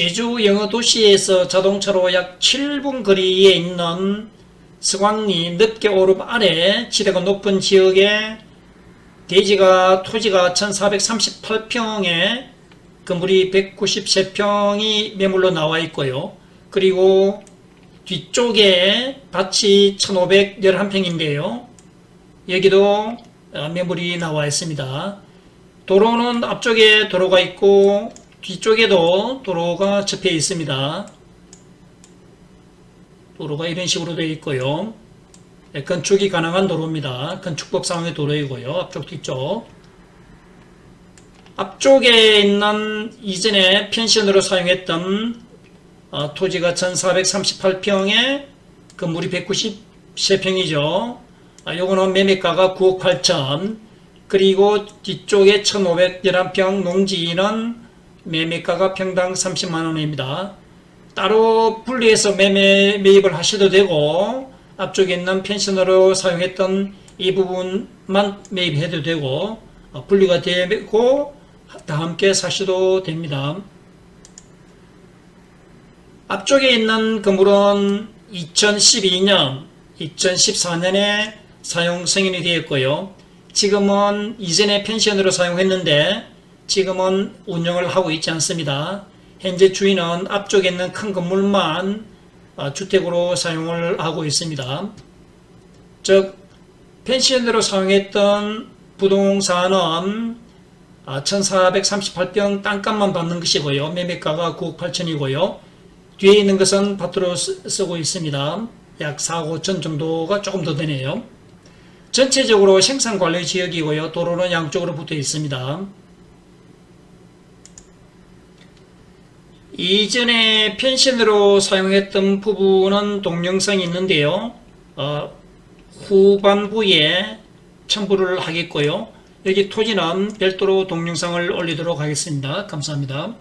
제주 영어도시에서 자동차로 약 7분 거리에 있는 서광리 늦게 오름 아래 지대가 높은 지역에 대지가 토지가 1438평에 건물이 193평이 매물로 나와 있고요. 그리고 뒤쪽에 밭이 1511평인데요. 여기도 어, 매물이 나와 있습니다. 도로는 앞쪽에 도로가 있고 뒤쪽에도 도로가 접해 있습니다. 도로가 이런 식으로 되어 있고요. 네, 건축이 가능한 도로입니다. 건축법상의 도로이고요. 앞쪽 뒤쪽. 앞쪽에 있는 이전에 펜션으로 사용했던 어, 토지가 1438평에 건물이 193평이죠. 아, 요거는 매매가가 9억 8천. 그리고 뒤쪽에 1511평 농지는 매매가가 평당 30만 원입니다. 따로 분리해서 매매 매입을 하셔도 되고 앞쪽에 있는 펜션으로 사용했던 이 부분만 매입해도 되고 어, 분리가 되고 다 함께 사셔도 됩니다. 앞쪽에 있는 건물은 2012년, 2014년에 사용 승인이 되었고요. 지금은 이전에 펜션으로 사용했는데 지금은 운영을 하고 있지 않습니다. 현재 주인은 앞쪽에 있는 큰 건물만 어, 주택으로 사용을 하고 있습니다. 즉 펜션으로 사용했던 부동산은 1438평 땅값만 받는 것이고요. 매매가가 9억 8천이고요. 뒤에 있는 것은 밭으로 쓰- 쓰고 있습니다. 약 4억 5천 정도가 조금 더 되네요. 전체적으로 생산관리 지역이고요. 도로는 양쪽으로 붙어 있습니다. 이전에 펜션으로 사용했던 부분은 동영상이 있는데요. 어, 후반부에 첨부를 하겠고요. 여기 토지는 별도로 동영상을 올리도록 하겠습니다. 감사합니다.